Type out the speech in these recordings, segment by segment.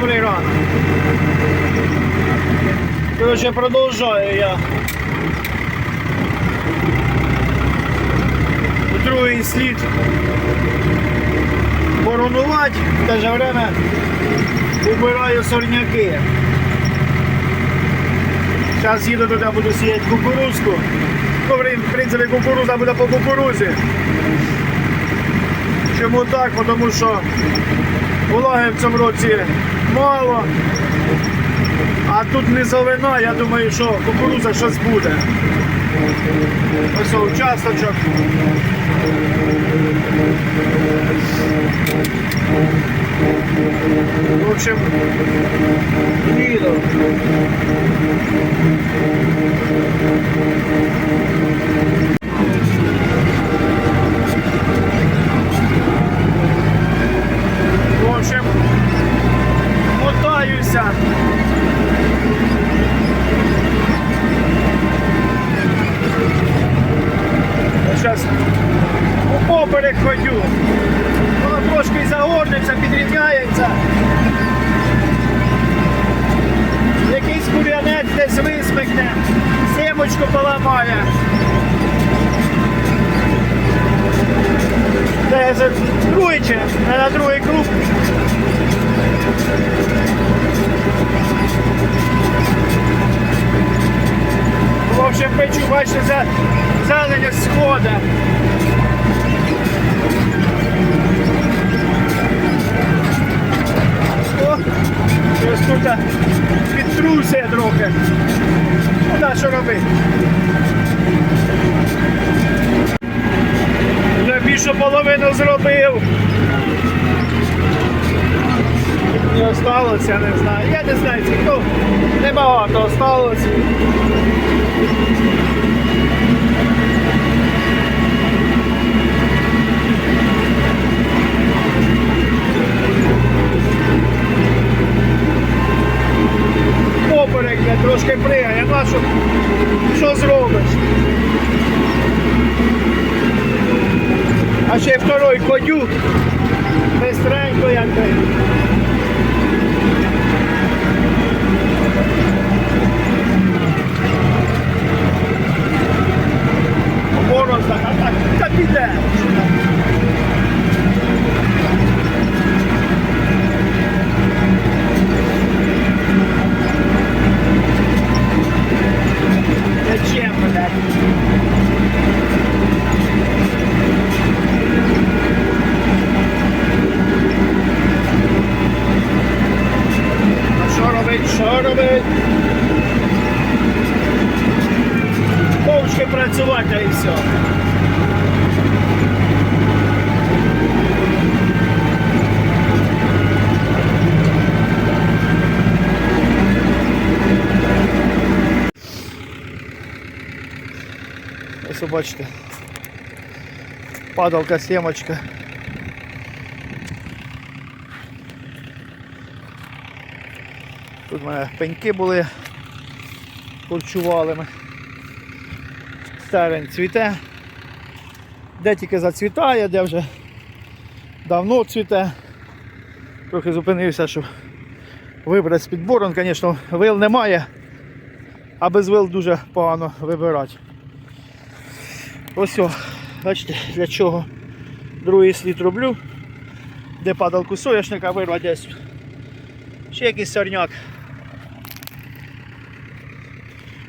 Добрий ранок. Коротше, продовжую я. Другий слід боронувати, в те же время убираю сорняки. Зараз їду туди, буду сіяти кукурузку. Ну, в принципі, кукуруза буде по кукурузі. Чому так? Тому що влаги в цьому році мало. А тут не низовина, я думаю, що кукуруза щось буде. Ось участочок. В общем, їду. Підрівняється. Якийсь курянець десь висмикне, семочку поламає. Це не на другий круг. В общем, печу, бачите, за зелень схода. Підтрусує трохи. Ну так, що робити? Вже більшу половину зробив. Не осталося, не знаю. Я не знаю, скільки небагато осталось. Поперек трошки пригає, ну а що, що зробиш? А ще второй ходю, бистренько якби. Борозда, а так, та піде. Зачем, блядь? А Що робить, що робить? Повчки працювати і все. Ось бачите. Падалка сімочка. Тут в мене пеньки були корчували ми. Терень цвіте. Де тільки зацвітає, де вже давно цвіте. Трохи зупинився, щоб вибрати з-під борон. Звісно, вил немає, а без вил дуже погано вибирати. Ось, о, бачите, для чого другий слід роблю, де падалку соняшника вирвати десь. Ще якийсь сорняк.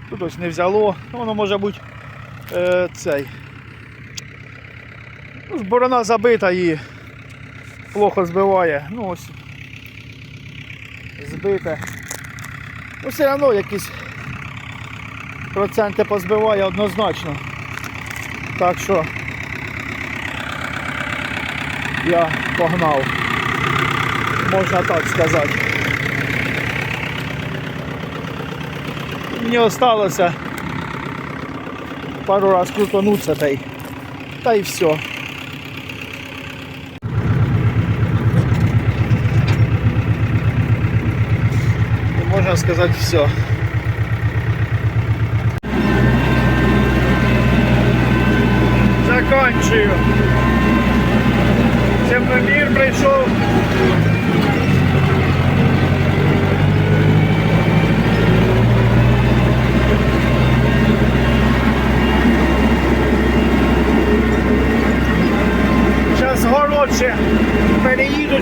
Тут ось не взяло, Ну, воно може бути е, цей. Ну, борона забита і плохо збиває. Ну ось збите. Ну все одно якісь проценти позбиває однозначно. Так що я погнав. Можна так сказати. Мені осталося пару раз крутануться та й, та й все. Можна сказати все. Заканчую. Землемір прийшов.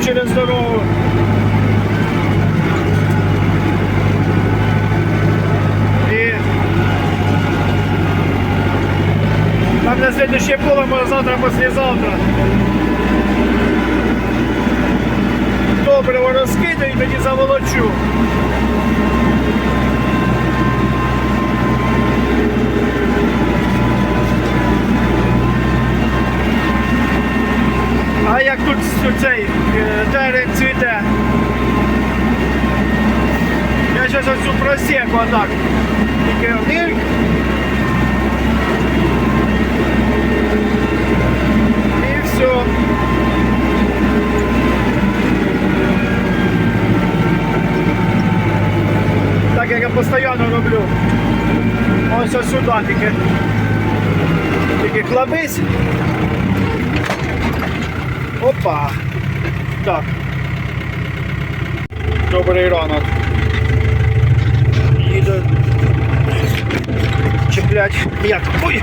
через дорогу. І там на следующее поле може завтра, послезавтра. Добриво розкидаю і тоді заволочу. А як тут цей е, терен цвіте? Я зараз оцю просеку отак. Тільки нирк. І все. Так як я постійно роблю. Ось ось сюди тільки. Тільки клабись. Опа! Так. Добрий ранок. Їду чіплять як. Ой!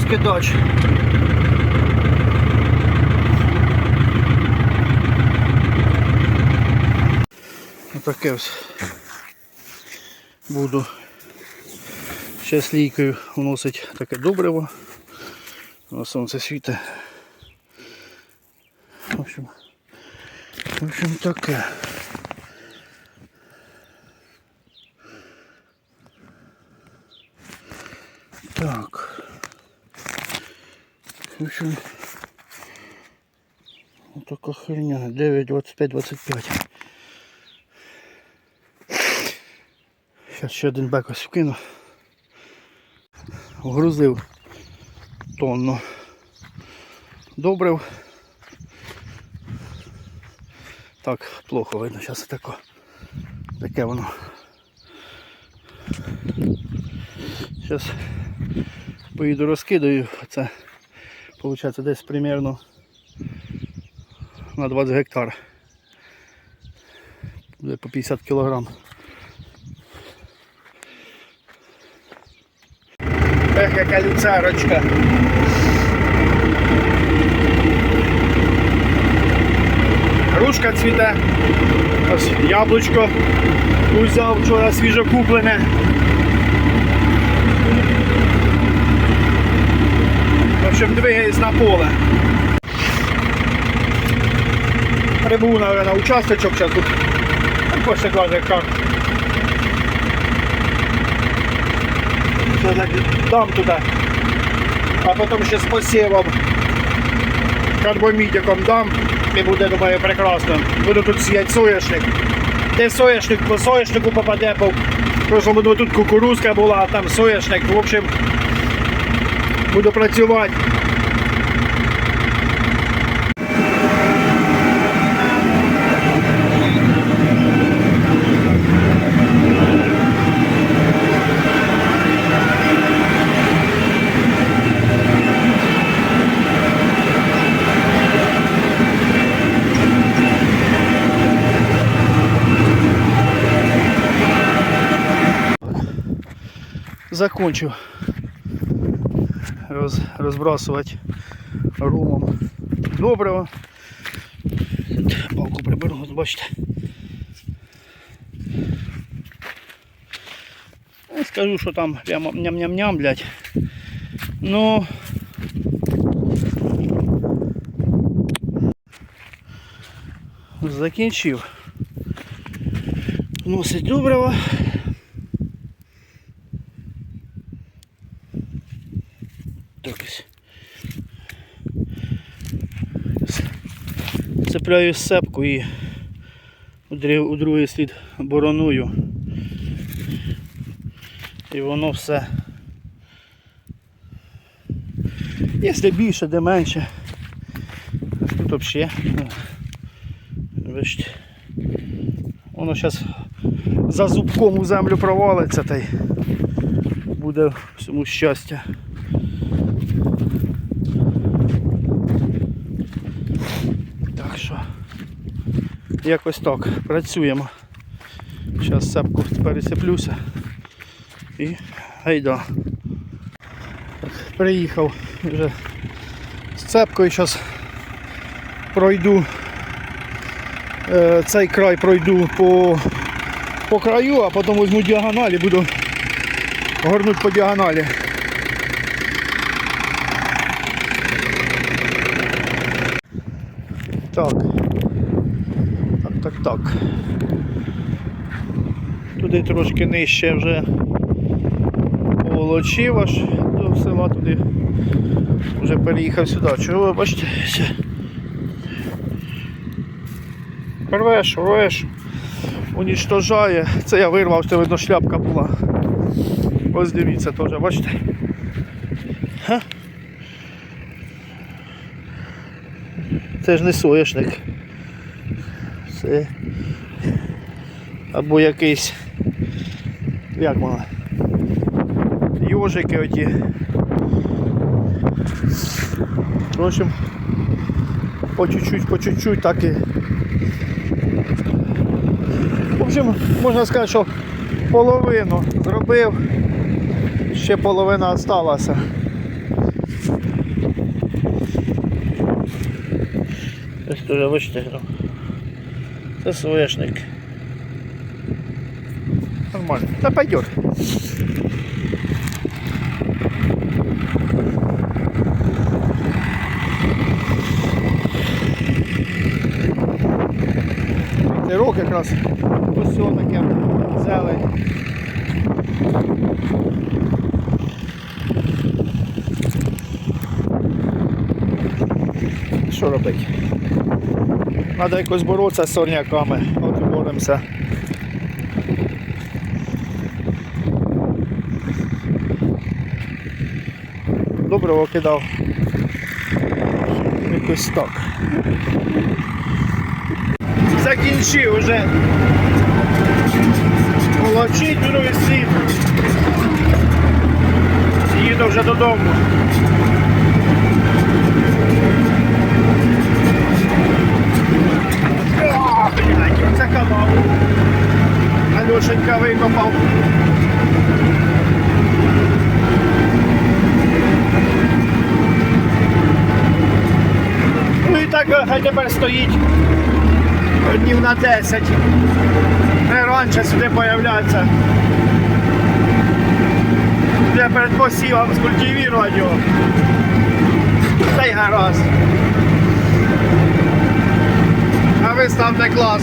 Розкидач. Отаке ось буду ще слійкою вносить таке добриво. На сонце світить. В общем, в общем таке. Так. Общем, вот така херня. 9, 25, 25. Зараз ще один бек ось вкину. Вгрузив тонну добрив. Так, плохо видно, зараз таке. Таке воно. Зараз поїду розкидаю. Це виходить десь примерно на 20 гектар. Буде по 50 кілограм. Ех, яка люцерочка. Грушка цвіте. Ось яблучко узяв вчора свіжо общем, двигаюсь на поле. Прибув на, на участочок, зараз тут почти 20 гектар. Ще так дам туди. А потім ще з посівом карбомідиком дам і буде, думаю, прекрасно. Буду тут сіяти соняшник. Де соняшник по соняшнику попаде, бо в прошлому тут кукурузка була, а там соняшник. В общем, буду працювати. закончу роз, розбрасувати румом доброго. Тут Палку приберу, от бачите. Не скажу, що там прямо ням-ням-ням, блядь. Ну закінчив. Вносить доброго. Цепляю сепку і у другий слід бороную. І воно все. Якщо більше, де менше. Тут взагалі. Бачите. Воно зараз за зубком у землю провалиться та й буде всьому щастя. Так що якось так працюємо. Зараз сапку пересиплюся і гайда. Приїхав вже з Цепкою зараз пройду е, цей край пройду по, по краю, а потім візьму діагоналі, буду горнути по діагоналі. Так. Так. Туди трошки нижче вже волочив аж до села туди. Вже переїхав сюди. Чого ви бачите? Рвеш, рвеш, унічтожає. Це я вирвав, це видно шляпка була. Ось дивіться теж, бачите? Ха? Це ж не соняшник. Це або якийсь. Як вона? Йожики оті. В общем, по чуть-чуть, по чуть-чуть так і. В общем, можна сказати, що половину зробив, ще половина. Ось теж бачите, ну, це соняшник. Нормально. Да пойдет. Цей рок якраз ось все таке зелень. Що робити? Треба якось боротися з сорняками. От і боремося. Доброго кидав. Якось так. Закінчив уже. Волочить другий світ. Їду вже додому. О, блядь, оце канал. Альошенька викопав. Ну і так е, хай тепер стоїть днів на 10. Не раніше сюди появляться. Де перед посівом скультивірувати його. Та й гаразд. А ви ставте клас.